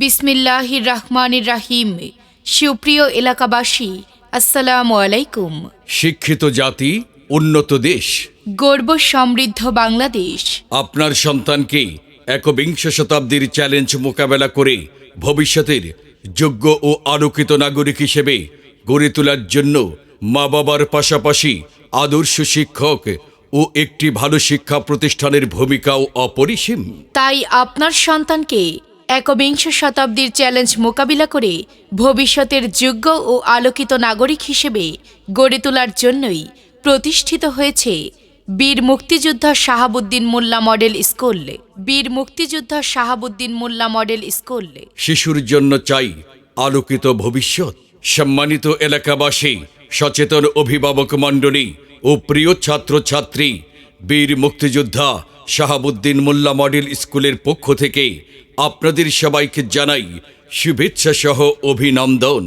বিসমিল্লাহির রহমানির রাহিম সুপ্রিয় এলাকাবাসী আসসালামু আলাইকুম। শিক্ষিত জাতি উন্নত দেশ। গর্ব সমৃদ্ধ বাংলাদেশ। আপনার সন্তানকে একবিংশ শতাব্দীর চ্যালেঞ্জ মোকাবেলা করে ভবিষ্যতের যোগ্য ও আলোকিত নাগরিক হিসেবে গড়ে তোলার জন্য মা বাবার পাশাপাশি আদর্শ শিক্ষক ও একটি ভালো শিক্ষা প্রতিষ্ঠানের ভূমিকাও অপরিসীম। তাই আপনার সন্তানকে একবিংশ শতাব্দীর চ্যালেঞ্জ মোকাবিলা করে ভবিষ্যতের যোগ্য ও আলোকিত নাগরিক হিসেবে গড়ে তোলার জন্যই প্রতিষ্ঠিত হয়েছে বীর মুক্তিযোদ্ধা শাহাবুদ্দিন মোল্লা মডেল স্কুল বীর মুক্তিযোদ্ধা শাহাবুদ্দিন মোল্লা মডেল স্কুল শিশুর জন্য চাই আলোকিত ভবিষ্যৎ। সম্মানিত এলাকাবাসী, সচেতন অভিভাবক মণ্ডলী ও প্রিয় ছাত্রছাত্রী, বীর মুক্তিযোদ্ধা শাহাবুদ্দিন মোল্লা মডেল স্কুলের পক্ষ থেকে আপনাদের সবাইকে জানাই শুভেচ্ছা সহ অভিনন্দন।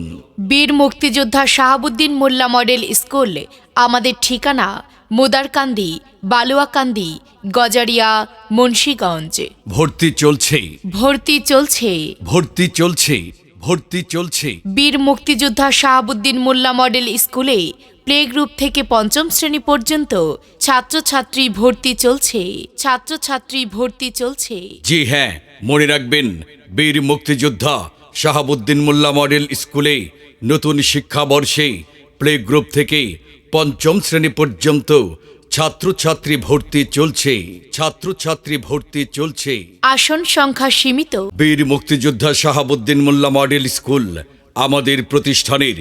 বীর মুক্তিযোদ্ধা শাহাবুদ্দিন মোল্লা মডেল স্কুল আমাদের ঠিকানা মুদারকান্দি বালুয়াকান্দি গজারিয়া মুন্সীগঞ্জ। ভর্তি চলছে। ভর্তি চলছে। ভর্তি চলছে। ভর্তি চলছে। বীর মুক্তিযোদ্ধা শাহাবুদ্দিন মোল্লা মডেল স্কুলে প্লে গ্রুপ থেকে পঞ্চম শ্রেণি পর্যন্ত ছাত্রছাত্রী ভর্তি চলছে ছাত্রছাত্রী ভর্তি চলছে। জি হ্যাঁ মনে রাখবেন বীর মুক্তিযোদ্ধা শাহাবুদ্দিন মোল্লা মডেল স্কুলে নতুন শিক্ষাবর্ষে প্লে গ্রুপ থেকে পঞ্চম শ্রেণি পর্যন্ত ছাত্রছাত্রী ভর্তি চলছে ছাত্রছাত্রী ভর্তি চলছে। আসন সংখ্যা সীমিত। বীর মুক্তিযোদ্ধা শাহাবুদ্দিন মোল্লা মডেল স্কুল আমাদের প্রতিষ্ঠানের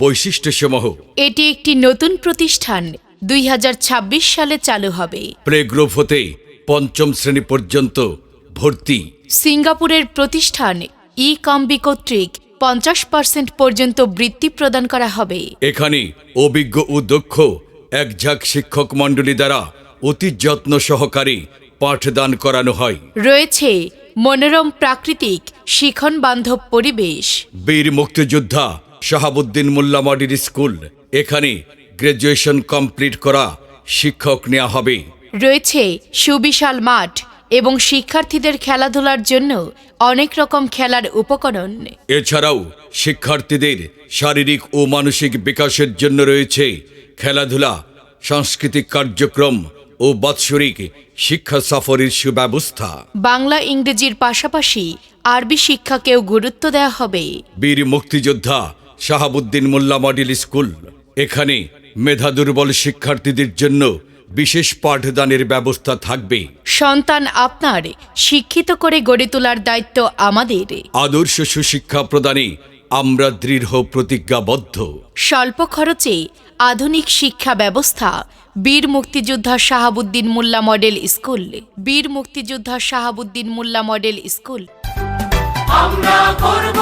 বৈশিষ্ট্যসমূহ। এটি একটি নতুন প্রতিষ্ঠান দুই হাজার ছাব্বিশ সালে চালু হবে। প্লে গ্রুপ হতে পঞ্চম শ্রেণি পর্যন্ত ভর্তি। সিঙ্গাপুরের প্রতিষ্ঠান ই কম্বি কর্তৃক পঞ্চাশ পার্সেন্ট পর্যন্ত বৃত্তি প্রদান করা হবে। এখানে অভিজ্ঞ ও দক্ষ এক ঝাঁক শিক্ষক মণ্ডলী দ্বারা অতি যত্ন সহকারে পাঠদান করানো হয়। রয়েছে মনোরম প্রাকৃতিক শিখন বান্ধব পরিবেশ। বীর মুক্তিযোদ্ধা শাহাবুদ্দিন মোল্লা মডেল স্কুল এখানে গ্রাজুয়েশন কমপ্লিট করা শিক্ষক নেওয়া হবে। রয়েছে সুবিশাল মাঠ এবং শিক্ষার্থীদের খেলাধুলার জন্য অনেক রকম খেলার উপকরণ। এছাড়াও শিক্ষার্থীদের শারীরিক ও মানসিক বিকাশের জন্য রয়েছে খেলাধুলা সাংস্কৃতিক কার্যক্রম ও বাৎসরিক শিক্ষা সফরের সুব্যবস্থা। বাংলা ইংরেজির পাশাপাশি আরবি শিক্ষাকেও গুরুত্ব দেওয়া হবে। বীর মুক্তিযোদ্ধা শাহাবুদ্দিন মোল্লা মডেল স্কুল এখানে মেধা দুর্বল শিক্ষার্থীদের জন্য বিশেষ পাঠদানের ব্যবস্থা থাকবে। সন্তান আপনার শিক্ষিত করে গড়ে তোলার দায়িত্ব আমাদের। আদর্শ সুশিক্ষা প্রদানে আমরা দৃঢ় প্রতিজ্ঞাবদ্ধ। স্বল্প খরচে আধুনিক শিক্ষা ব্যবস্থা বীর মুক্তিযোদ্ধা শাহাবুদ্দিন মোল্লা মডেল স্কুল বীর মুক্তিযোদ্ধা শাহাবুদ্দিন মোল্লা মডেল স্কুল। আমরা করব